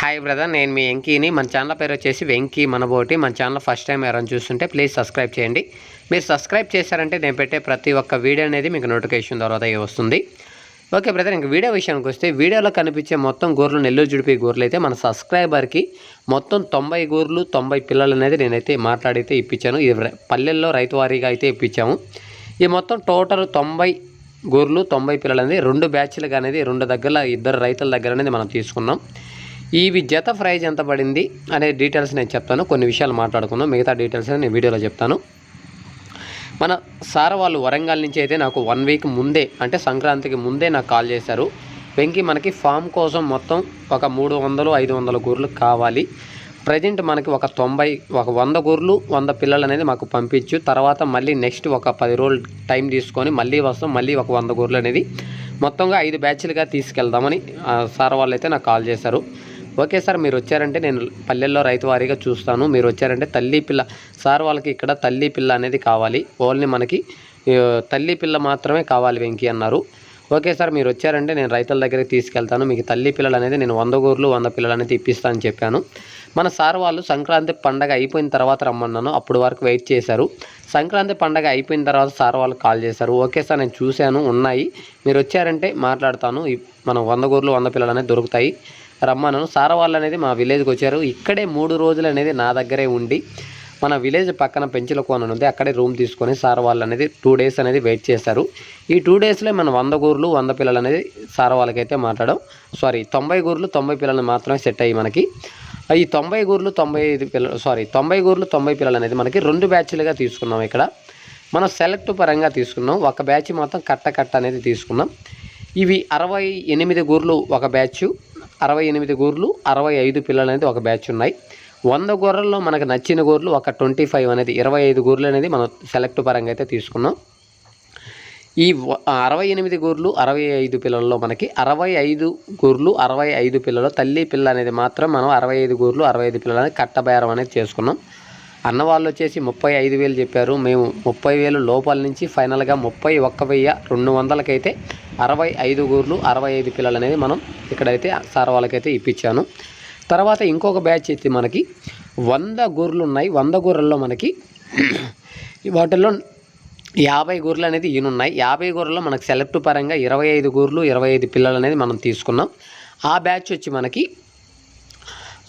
Hi brother నేను మీ వెంకీని. మన channel పేరు వచ్చేసి వెంకీ మనబోటి. మన ఛానల్ ఫస్ట్ టైం ఎవరైనా చూస్తుంటే ప్లీజ్ సబ్స్క్రైబ్ చేయండి. మీరు సబ్స్క్రైబ్ చేశారంటే నేను పెట్టే ప్రతి ఒక్క వీడియో అనేది మీకు నోటిఫికేషన్ ద్వారా వస్తుంది. ఓకే బ్రదర్ ఇంక వీడియో విషయానికి వస్తే వీడియోలో కనిపించే మొత్తం గోర్లు నెల్లూరు జుడిపి గోర్లు అయితే మన సబ్స్క్రైబర్కి మొత్తం తొంభై గోర్లు తొంభై పిల్లలు అనేది నేనైతే మాట్లాడితే ఇప్పించాను. ఇది పల్లెల్లో రైతు వారీగా అయితే ఇప్పించాము. ఈ మొత్తం టోటల్ తొంభై గోర్లు తొంభై పిల్లలు అనేది రెండు బ్యాచ్లుగా అనేది రెండు దగ్గర ఇద్దరు రైతుల దగ్గర అనేది మనం తీసుకున్నాం. ఇవి జత ప్రైజ్ ఎంత పడింది అనే డీటెయిల్స్ నేను చెప్తాను. కొన్ని విషయాలు మాట్లాడుకుందాం. మిగతా డీటెయిల్స్ నేను వీడియోలో చెప్తాను. మన సార్ వాళ్ళు వరంగల్ నుంచి అయితే నాకు వన్ వీక్ ముందే అంటే సంక్రాంతికి ముందే నాకు కాల్ చేశారు. వెంకీ మనకి ఫామ్ కోసం మొత్తం ఒక మూడు వందలు ఐదు వందల గూర్లు కావాలి. ప్రజెంట్ మనకి ఒక తొంభై ఒక వంద గూర్లు వంద పిల్లలు అనేది మాకు పంపించు. తర్వాత మళ్ళీ నెక్స్ట్ ఒక పది రోజులు టైం తీసుకొని మళ్ళీ వస్తాం. మళ్ళీ ఒక వంద గూర్లు అనేది మొత్తంగా ఐదు బ్యాచ్లుగా తీసుకెళ్దామని ఆ, సార్ వాళ్ళు అయితే నాకు కాల్ చేశారు. ఓకే సార్ మీరు వచ్చారంటే నేను పల్లెల్లో రైతు వారీగా చూస్తాను. మీరు వచ్చారంటే తల్లి పిల్ల సార్ వాళ్ళకి ఇక్కడ తల్లి పిల్ల అనేది కావాలి. ఓన్లీ మనకి తల్లి పిల్ల మాత్రమే కావాలి వెంకీ అన్నారు. ఓకే సార్ మీరు వచ్చారంటే నేను రైతుల దగ్గరికి తీసుకెళ్తాను. మీకు తల్లి పిల్లలు అనేది నేను వంద గూర్లు వంద పిల్లలు అనేది ఇప్పిస్తానని చెప్పాను. మన సార్ వాళ్ళు సంక్రాంతి పండగ అయిపోయిన తర్వాత రమ్మన్నాను. అప్పుడు వరకు వెయిట్ చేశారు. సంక్రాంతి పండగ అయిపోయిన తర్వాత సార్ వాళ్ళు కాల్ చేశారు. ఓకే సార్ నేను చూశాను. ఉన్నాయి. మీరు వచ్చారంటే మాట్లాడతాను. మనం వంద గూర్లు వంద పిల్లలు అనేది దొరుకుతాయి. రమ్మన్నాను సార్ వాళ్ళు అనేది మా విలేజ్కి వచ్చారు. ఇక్కడే మూడు రోజులు అనేది నా దగ్గరే ఉండి మన విలేజ్ పక్కన పెంచుల కోన ఉంది అక్కడే రూమ్ తీసుకొని సార్ వాళ్ళు అనేది టూ డేస్ అనేది వెయిట్ చేశారు. ఈ టూ డేస్లో మన వంద గూర్లు వంద పిల్లలు అనేది సార్ వాళ్ళకైతే మాట్లాడడం సారీ తొంభై గూర్లు తొంభై పిల్లలు మాత్రమే సెట్ అయ్యి మనకి. ఈ తొంభై గూర్లు తొంభై ఐదు పిల్లలు సారీ తొంభై గూర్లు తొంభై పిల్లలు అనేది మనకి రెండు బ్యాచ్లుగా తీసుకున్నాం ఇక్కడ. మనం సెలెక్ట్ పరంగా తీసుకున్నాం. ఒక బ్యాచ్ మాత్రం కట్ట కట్ట అనేది తీసుకున్నాం. ఇవి అరవై ఎనిమిది గూర్లు ఒక బ్యాచ్. అరవై ఎనిమిది గూర్లు అరవై ఐదు పిల్లలు అనేది ఒక బ్యాచ్ ఉన్నాయి. వంద గొర్రెల్లో మనకు నచ్చిన గోర్లు ఒక ట్వంటీ ఫైవ్ అనేది ఇరవై ఐదు గూర్లు అనేది మనం సెలెక్ట్ పరంగా అయితే తీసుకున్నాం. ఈ అరవై ఎనిమిది గోర్లు అరవై ఐదు పిల్లల్లో మనకి అరవై ఐదు గోర్లు అరవై ఐదు పిల్లలు తల్లి పిల్ల అనేది మాత్రం మనం అరవై ఐదు గూర్లు అరవై ఐదు పిల్లలు అనేది కట్టబేరం అనేది చేసుకున్నాం. అన్న వాళ్ళు వచ్చేసి ముప్పై ఐదు వేలు చెప్పారు. మేము ముప్పై వేలు లోపల నుంచి ఫైనల్గా ముప్పై ఒక్క వెయ్యి రెండు వందలకైతే అరవై ఐదు గూర్లు అరవై ఐదు పిల్లలు అనేది మనం ఇక్కడైతే సార్ వాళ్ళకైతే ఇప్పించాను. తర్వాత ఇంకొక బ్యాచ్ అయితే మనకి వంద గూర్లు ఉన్నాయి. వంద గూరల్లో మనకి వాటిల్లో యాభై గూర్లు అనేది ఈయనున్నాయి. యాభై గూరల్లో మనకు సెలెక్ట్ పరంగా ఇరవై ఐదు గూర్లు ఇరవై ఐదు పిల్లలు అనేది మనం తీసుకున్నాం. ఆ బ్యాచ్ వచ్చి మనకి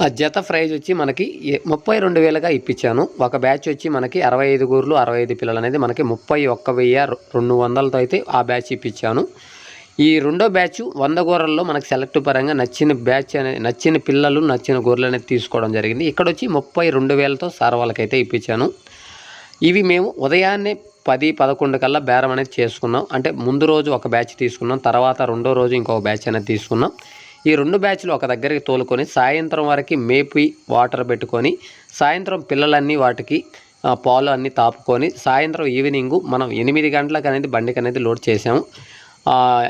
ఆ జత ప్రైజ్ వచ్చి మనకి ముప్పై రెండు వేలుగా ఇప్పించాను. ఒక బ్యాచ్ వచ్చి మనకి అరవై ఐదు గూర్లు అరవై ఐదు పిల్లలు అనేది మనకి ముప్పై ఒక్క వెయ్యి రెండు వందలతో అయితే ఆ బ్యాచ్ ఇప్పించాను. ఈ రెండో బ్యాచ్ వంద గొర్రెల్లో మనకు సెలెక్ట్ పరంగా నచ్చిన బ్యాచ్ అనే నచ్చిన పిల్లలు నచ్చిన గొర్రెలు అనేది తీసుకోవడం జరిగింది. ఇక్కడ వచ్చి ముప్పై రెండు వేలతో సార్ వాళ్ళకైతే ఇప్పించాను. ఇవి మేము ఉదయాన్నే పది పదకొండు కల్లా బేరం అనేది చేసుకున్నాం. అంటే ముందు రోజు ఒక బ్యాచ్ తీసుకున్నాం తర్వాత రెండో రోజు ఇంకొక బ్యాచ్ అనేది తీసుకున్నాం. ఈ రెండు బ్యాచ్లు ఒక దగ్గరికి తోలుకొని సాయంత్రం వరకు మేపి వాటర్ పెట్టుకొని సాయంత్రం పిల్లలన్నీ వాటికి పాలు అన్నీ తాపుకొని సాయంత్రం ఈవినింగ్ మనం ఎనిమిది గంటలకు అనేది బండికి అనేది లోడ్ చేసాము.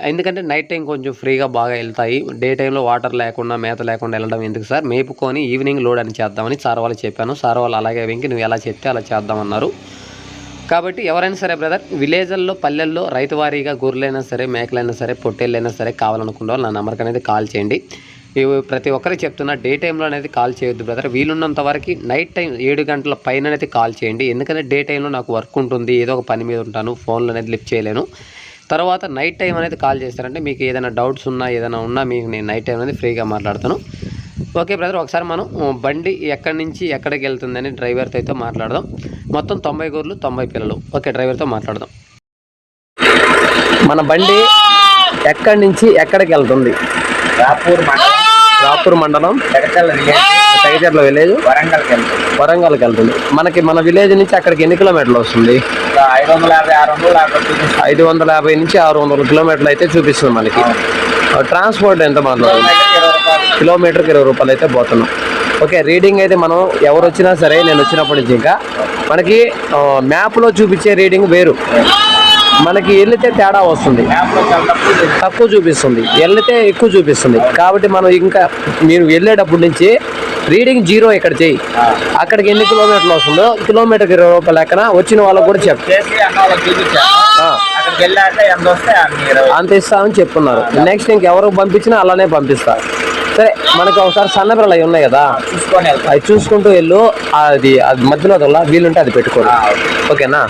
ఎందుకంటే నైట్ టైం కొంచెం ఫ్రీగా బాగా వెళ్తాయి. డే టైంలో వాటర్ లేకుండా మేత లేకుండా వెళ్ళడం ఎందుకు సార్? మేపుకొని ఈవినింగ్ లోడ్ అని చేద్దామని సార్ వాళ్ళు చెప్పాను. సార్ వాళ్ళు అలాగే వెంకి నువ్వు ఎలా చెప్తే అలా చేద్దామన్నారు కాబట్టి ఎవరైనా సరే బ్రదర్ విలేజ్ల్లో పల్లెల్లో రైతువారీగా గొర్రెలైనా సరే మేకలైనా సరే పొట్టేళ్ళైనా సరే కావాలనుకున్న వాళ్ళు నా నెంబర్కి అనేది కాల్ చేయండి. ప్రతి ఒక్కరికి చెప్తున్నా డే టైంలో అనేది కాల్ చేయొద్దు బ్రదర్ వీలున్నంత వరకు నైట్ టైం ఏడు గంటల పైన అనేది కాల్ చేయండి. ఎందుకంటే డే టైంలో నాకు వర్క్ ఉంటుంది ఏదో ఒక పని మీద ఉంటాను ఫోన్లో అనేది లిఫ్ట్ చేయలేను. తర్వాత నైట్ టైం అనేది కాల్ చేస్తారంటే మీకు ఏదైనా డౌట్స్ ఉన్నా ఏదైనా ఉన్నా మీకు నేను నైట్ టైం అనేది ఫ్రీగా మాట్లాడతాను. ఓకే బ్రదర్ ఒకసారి మనం బండి ఎక్కడి నుంచి ఎక్కడికి వెళ్తుందని డ్రైవర్తో అయితే మాట్లాడదాం. మొత్తం తొంభై గూర్లు తొంభై పిల్లలు. ఓకే డ్రైవర్తో మాట్లాడదాం. మన బండి ఎక్కడి నుంచి ఎక్కడికి వెళ్తుంది? రాపూర్ మండలం. రాపూర్ మండలం. తగిచర్ల విలేజ్. వరంగల్కి వెళ్తుంది. వరంగల్కి వెళ్తుంది. మనకి మన విలేజ్ నుంచి అక్కడికి ఎన్ని కిలోమీటర్లు వస్తుంది? ఐదు వందల యాభై నుంచి ఆరు వందల కిలోమీటర్లు అయితే చూపిస్తుంది మనకి. ట్రాన్స్పోర్ట్ ఎంత మాట్లాడుతుంది కిలోమీటర్కి ఇరవై రూపాయలు. అయితే పోతున్నాం. ఓకే రీడింగ్ అయితే మనం ఎవరు వచ్చినా సరే నేను వచ్చినప్పటి నుంచి ఇంకా మనకి మ్యాప్లో చూపించే రీడింగ్ వేరు. మనకి వెళ్తే తేడా వస్తుంది. తక్కువ చూపిస్తుంది. వెళ్తే ఎక్కువ చూపిస్తుంది. కాబట్టి మనం ఇంకా మీరు వెళ్ళేటప్పటి నుంచి రీడింగ్ జీరో ఇక్కడ చేయి. అక్కడికి ఎన్ని కిలోమీటర్లు వస్తుందో కిలోమీటర్కి ఇరవై రూపాయల లెక్కన వచ్చిన వాళ్ళకు కూడా చెప్పు. అంత ఇస్తామని చెప్తున్నారు నెక్స్ట్ ఇంకెవరికి పంపించినా అలానే పంపిస్తారు సరే మనకి ఒకసారి సన్న పిల్లలు అవి ఉన్నాయి కదా. అవి చూసుకుంటూ వెళ్ళు. అది అది మధ్యలో వదల వీలుంటే అది పెట్టుకోండి. ఓకేనా?